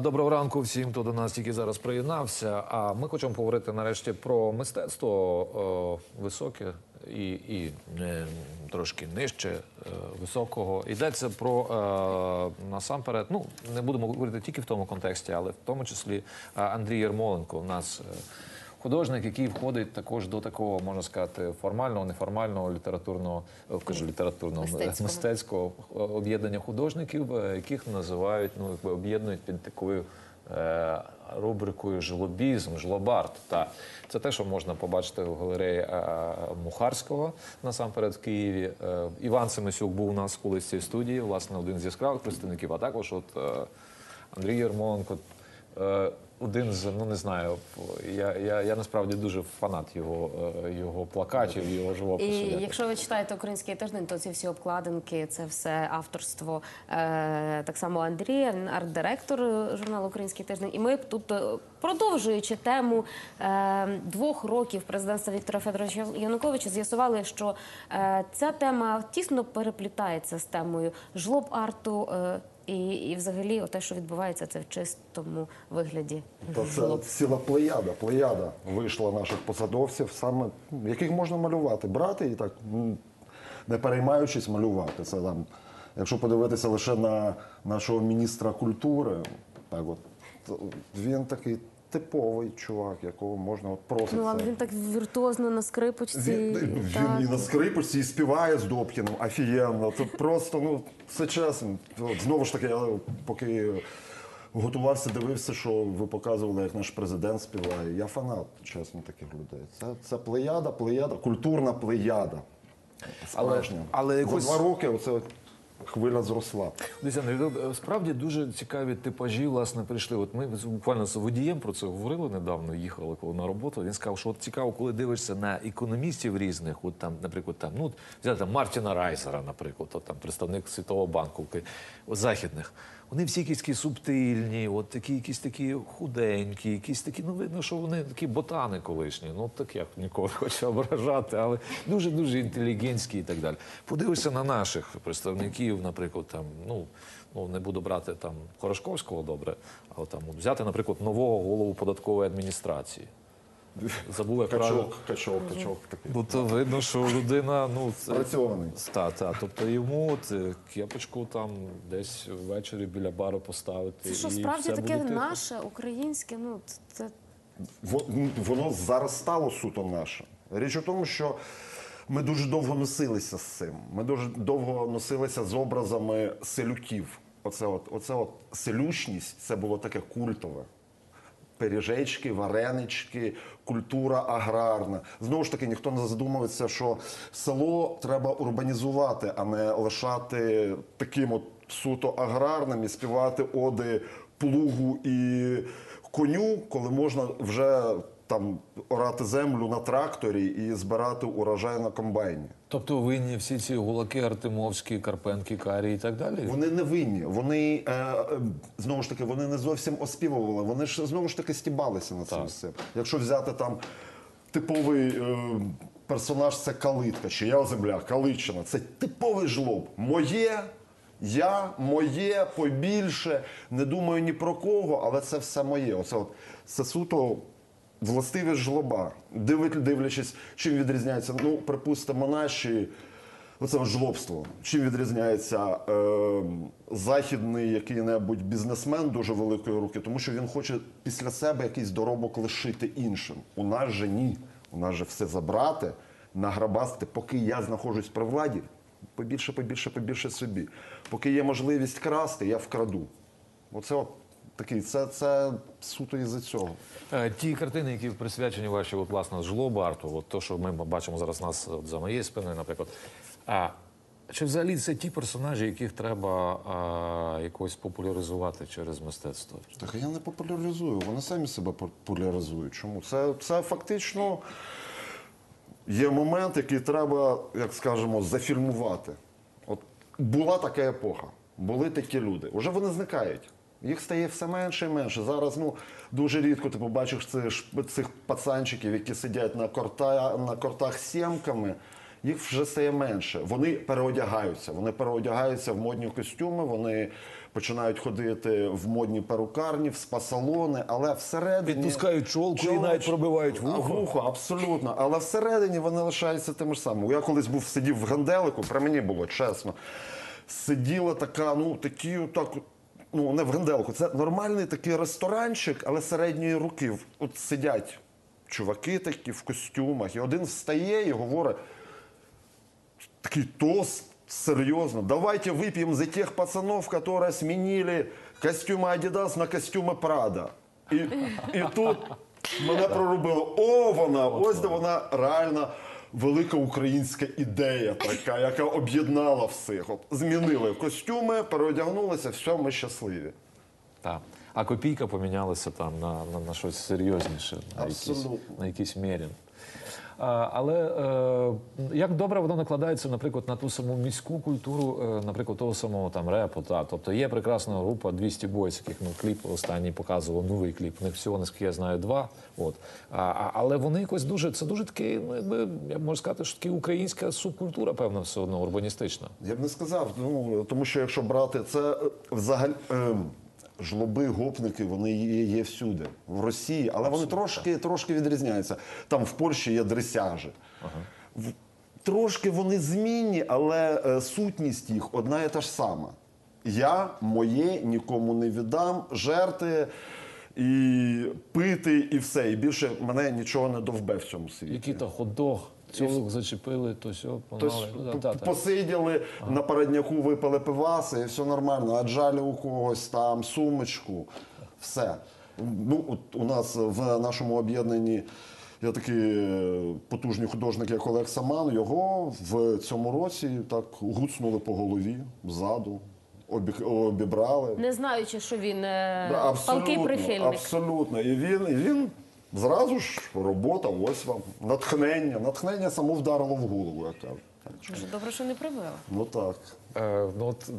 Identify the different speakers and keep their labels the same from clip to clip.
Speaker 1: Доброго ранку всім, хто до нас тільки зараз приєднався. А ми хочемо поговорити нарешті про мистецтво високе і, і е, трошки нижче е, високого. Йдеться про е, насамперед. Ну не будемо говорити тільки в тому контексті, але в тому числі е, Андрій Єрмоленко. У нас художник, який входить також до такого, можна сказати, формального, неформального літературного, е, кажу, літературного
Speaker 2: Мистецького.
Speaker 1: мистецького е, об'єднання художників, е, яких називають, ну якби об'єднують під такою е, рубрикою жлобізм, жлобарт. Та це те, що можна побачити в галереї е, Мухарського насамперед в Києві. Е, Іван Семисюк був у нас колись в цій студії, власне, один з яскравих представників, а також от е, Андрій Єрмоленко. Один з ну не знаю, я, я, я насправді дуже фанат його, е, його плакатів, його живопису.
Speaker 2: І якщо ви читаєте український тиждень, то ці всі обкладинки, це все авторство е, так само Андрія, він арт-директор журналу Український тиждень. І ми тут, е, продовжуючи тему е, двох років президентства Віктора Федоровича Януковича, з'ясували, що е, ця тема тісно переплітається з темою жлоб-арту. Е, і, і взагалі, те, що відбувається, це в чистому вигляді.
Speaker 3: Та це ціла плеяда, плеяда вийшла наших посадовців, саме яких можна малювати, брати і так, не переймаючись малювати. Це там, якщо подивитися лише на нашого міністра культури, так от він такий типовий чувак, якого можна от просто.
Speaker 2: Ну, але він так віртуозно на скрипочці.
Speaker 3: Він, він і на скрипочці і співає з Добкіним офігенно. Це просто, ну, це чесно. От, знову ж таки, я поки готувався, дивився, що ви показували, як наш президент співає. Я фанат, чесно, таких людей. Це, це плеяда, плеяда, культурна плеяда. Справжня.
Speaker 1: але якось-
Speaker 3: За два роки оце хвиля зросла.
Speaker 1: Дивіться, е, справді дуже цікаві типажі власне прийшли. От ми буквально з водієм про це говорили недавно, їхали коли на роботу. Він сказав, що от цікаво, коли дивишся на економістів різних, от там, наприклад, там, ну, взяти там Мартіна Райзера, наприклад, от, там представник Світового банку, західних. Вони всі якісь такі субтильні, от такі, якісь такі худенькі, якісь такі, ну видно, що вони такі ботани колишні. Ну так як нікого не хочу ображати, але дуже дуже інтелігентські і так далі. Подивишся на наших представників, наприклад, там, ну, ну не буду брати там Хорошковського добре, але там взяти, наприклад, нового голову податкової адміністрації. Забув як правильно.
Speaker 3: Качок, качок, качок такий.
Speaker 1: Ну то видно, що людина ну це
Speaker 3: Спрацьований.
Speaker 1: та, та. Тобто йому от, е, кепочку там десь ввечері біля бару поставити.
Speaker 2: Це що справді
Speaker 1: все
Speaker 2: таке
Speaker 1: буде тихо.
Speaker 2: наше, українське, ну це
Speaker 3: Во- м, Воно зараз стало суто наше. Річ у тому, що ми дуже довго носилися з цим. Ми дуже довго носилися з образами селюків. Оце от, оце от селючність це було таке культове. Пиріжечки, варенички, культура аграрна. Знову ж таки, ніхто не задумується, що село треба урбанізувати, а не лишати таким от суто аграрним і співати оди плугу і коню, коли можна вже там орати землю на тракторі і збирати урожай на комбайні.
Speaker 1: Тобто винні всі ці гулаки Артемовські, Карпенки, Карі і так далі.
Speaker 3: Вони не винні. Вони е, е, знову ж таки вони не зовсім оспівували. Вони ж знову ж таки стібалися на
Speaker 1: Так.
Speaker 3: всім. Якщо взяти там типовий е, персонаж, це Калитка, чи я земля, Каличина. Це типовий жлоб. Моє. Я, моє, побільше, не думаю ні про кого, але це все моє. Оце от це суто властивість жлоба. Дивлячись, чим відрізняється, ну, припустимо, наші Оце жлобство. Чим відрізняється е, західний який-небудь бізнесмен дуже великої руки, тому що він хоче після себе якийсь доробок лишити іншим. У нас же ні. У нас же все забрати, награбасти, поки я знаходжусь при владі, побільше, побільше, побільше собі. Поки є можливість красти, я вкраду. Оце от такий, це, це суто із-за цього.
Speaker 1: Е, Ті картини, які присвячені вашій от, власне жлобу арту, от то, що ми бачимо зараз нас от, за моєю спиною, наприклад. А чи взагалі це ті персонажі, яких треба а, якось популяризувати через мистецтво?
Speaker 3: Так я не популяризую, вони самі себе популяризують. Чому? Це, це фактично є момент, який треба, як скажемо, зафільмувати. От була така епоха, були такі люди. Уже вони зникають. Їх стає все менше і менше. Зараз ну, дуже рідко ти побачиш цих, цих пацанчиків, які сидять на, корта, на кортах сімками. їх вже стає менше. Вони переодягаються. Вони переодягаються в модні костюми, вони починають ходити в модні перукарні, в спа-салони, але всередині
Speaker 1: Підпускають чолку і навіть пробивають вухо.
Speaker 3: Вухо, абсолютно. Але всередині вони лишаються тими ж самими. Я колись був сидів в Ганделику, при мені було чесно. Сиділа така, ну такі, отак от, Ну, не в Ганделику, це нормальний такий ресторанчик, але середньої руки. От сидять чуваки такі в костюмах, і один встає і говорить: такий тост, серьезно. Давайте выпьем за тех пацанов, которые сменили костюмы Adidas на костюми Prada. І, і тут мене прорубило. О, вона! Ось де вона реальна велика українська ідея, така, яка об'єднала всіх. От, змінили костюми, переодягнулися, все, ми щасливі.
Speaker 1: Так. А копійка помінялася там на, на, на щось серйозніше, на якийсь, на якийсь мірін. Але е, як добре воно накладається, наприклад, на ту саму міську культуру, е, наприклад, того самого там репу. Та? Тобто є прекрасна група 200 Boys, яких ну, кліп останній показував, новий кліп. У них всього, наскільки я знаю, два. От. А, але вони якось дуже, це дуже такий, ну, якби, я можу сказати, що таки українська субкультура, певно, все одно урбаністична.
Speaker 3: Я б не сказав, ну тому що якщо брати це взагалі. ем, Жлоби, гопники, вони є, є всюди. В Росії, але вони трошки, трошки відрізняються. Там в Польщі є дресяжі. В- Трошки вони змінні, але е, сутність їх одна і та ж сама. Я моє нікому не віддам, жерти і пити, і все. І більше мене нічого не довбе в цьому світі.
Speaker 1: Який то ходох, цілок зачепили, то все,
Speaker 3: Тобто
Speaker 1: погнали. Ну, та, та, та.
Speaker 3: посиділи на передняку, випили пиваси, і все нормально. Аджалі у когось там, сумочку, все. Ну, от у нас в нашому об'єднанні є такий е, потужний художник, як Олег Саман. Його в цьому році так гуцнули по голові ззаду, обі- обібрали.
Speaker 2: Не знаючи, що він е,
Speaker 3: Да,
Speaker 2: палкий прихильник.
Speaker 3: Абсолютно. І він, і він зразу ж робота, ось вам. Натхнення. Натхнення само вдарило в голову, як кажуть.
Speaker 2: Дуже добре, що не прибило.
Speaker 3: Ну так.
Speaker 1: Е, ну, от,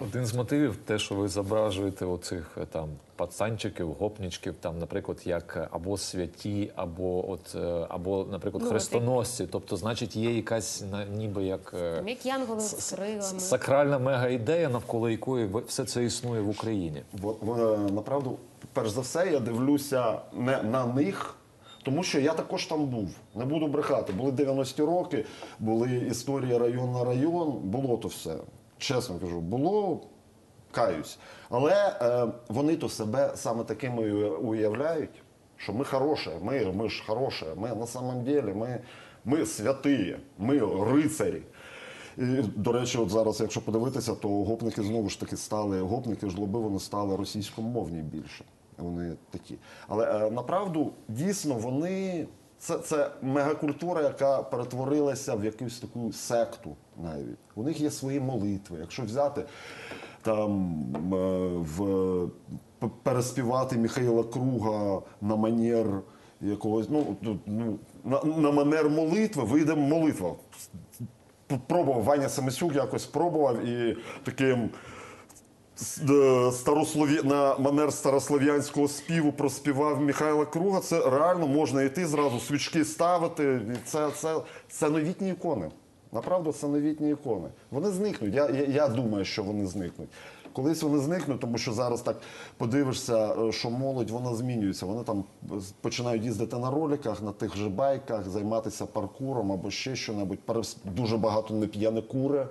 Speaker 1: один з мотивів, те, що ви зображуєте оцих е, там пацанчиків, гопнічків, там, наприклад, як е, або святі, або от е, або, наприклад,
Speaker 2: Ну, от
Speaker 1: хрестоносці. Тобто, значить, є якась на- ніби як.
Speaker 2: Як янголи з крилами.
Speaker 1: Сакральна мега-ідея, навколо якої ви- все це існує в Україні.
Speaker 3: Бо е, направду, перш за все, я дивлюся не на них, тому що я також там був. Не буду брехати. Були 90-ті роки, були історії район на район, було то все. Чесно кажу, було. Каюсь. Але е, вони то себе саме такими уявляють, що ми хороші, ми, ми ж хороші, ми на самом деле, ми, ми святі, ми рицарі. І, до речі, от зараз, якщо подивитися, то гопники знову ж таки стали гопники, жлоби вони стали російськомовні більше. Вони такі. Але е, направду дійсно вони. Це, це мегакультура, яка перетворилася в якусь таку секту навіть. У них є свої молитви. Якщо взяти там е, в переспівати Михайла Круга на манер якогось, ну, ну, ну на, на манер молитви вийде молитва. Пробував Ваня Семисюк якось пробував і таким е, на манер старослов'янського співу проспівав Михайла Круга. Це реально можна йти зразу, свічки ставити. Це, це, це новітні ікони. Направду, це новітні ікони. Вони зникнуть. Я, я, я думаю, що вони зникнуть. Колись вони зникнуть, тому що зараз так подивишся, е, що молодь вона змінюється. Вони там починають їздити на роликах, на тих же байках, займатися паркуром або ще що-небудь. Перес- Дуже багато не п'є, не куре,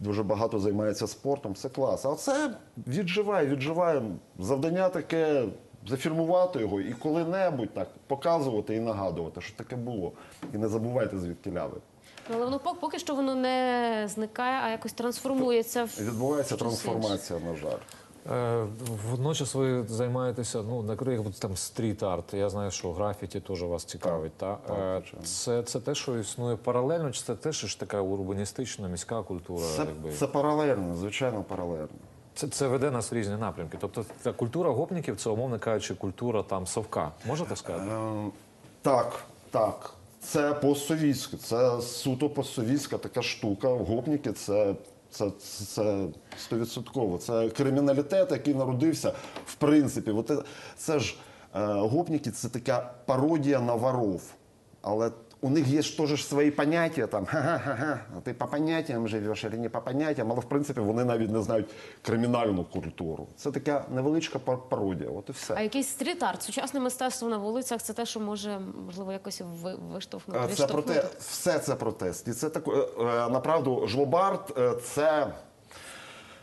Speaker 3: дуже багато займається спортом. Це клас. А це відживає, відживає. Завдання таке зафільмувати його і коли-небудь так показувати і нагадувати, що таке було. І не забувайте звідки ляви.
Speaker 2: Ну, Але воно поки що воно не зникає, а якось трансформується
Speaker 3: Відбувається трансформація, на жаль.
Speaker 1: Е, Водночас ви займаєтеся, ну, наприклад, от там стріт-арт. Я знаю, що графіті теж вас цікавить. Та? Е, Це, це те, що існує паралельно, чи це теж ж така урбаністична міська культура?
Speaker 3: Це,
Speaker 1: якби?
Speaker 3: це паралельно, звичайно, паралельно.
Speaker 1: Це, це веде нас в різні напрямки. Тобто та культура гопників це, умовно кажучи, культура там совка. Можна так сказати?
Speaker 3: Е, так, так. Це постсовітське, це суто постсовітська така штука. Гопніки це. Це, це стовідсотково. Це криміналітет, який народився в принципі. От це, це ж е, гопніки це така пародія на воров. Але у них є ж теж свої поняття, там ха-ха-ха, ти по поняттям живеш, або не по поняттям, але в принципі вони навіть не знають кримінальну культуру. Це така невеличка пар- пародія. От і все.
Speaker 2: А якийсь стріт-арт, сучасне мистецтво на вулицях це те, що може можливо якось ви- виштовхнути.
Speaker 3: Е, Це проте, все це протест. І це таке, е, е, направду, Жлобард е, це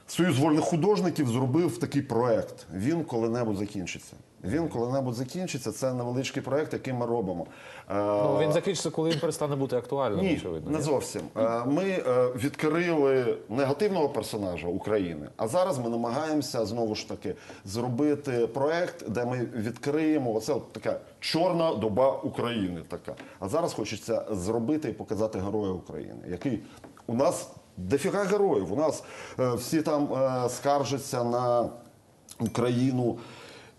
Speaker 3: Союз вольних художників зробив такий проект. Він коли-небудь закінчиться. Він коли-небудь закінчиться. Це невеличкий проект, який ми робимо. Е,
Speaker 1: Ну, він закінчиться, коли він перестане бути актуальним,
Speaker 3: ні,
Speaker 1: очевидно.
Speaker 3: не
Speaker 1: ні?
Speaker 3: зовсім. Е, Ми е, відкрили негативного персонажа України, а зараз ми намагаємося знову ж таки зробити проект, де ми відкриємо оце от така чорна доба України. Така. А зараз хочеться зробити і показати героя України, який у нас дофіга героїв. У нас всі там скаржаться на Україну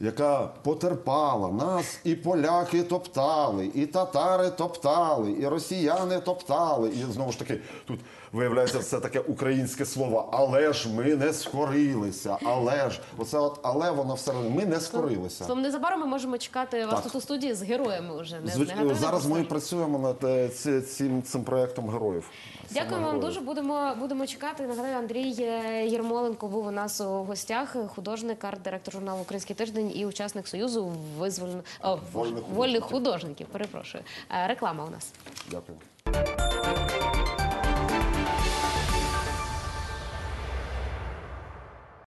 Speaker 3: яка потерпала нас, і поляки топтали, і татари топтали, і росіяни топтали. І знову ж таки, тут виявляється все таке українське слово. Але ж ми не скорилися. Але ж оце от але воно все одно ми не скорилися.
Speaker 2: Словом, незабаром ми можемо чекати вас тут у студії з героями вже. Не
Speaker 3: Звич- Зараз ми працюємо над е, цим, цим проектом героїв.
Speaker 2: Дякую вам дуже. Будемо будемо чекати. Нагадаю, Андрій е, Єрмоленко був у нас у гостях. Художник, арт-директор журналу Український тиждень і учасник союзу визвольно о,
Speaker 3: Вольних
Speaker 2: вольних художників. Перепрошую. Е, Реклама у нас.
Speaker 3: Дякую.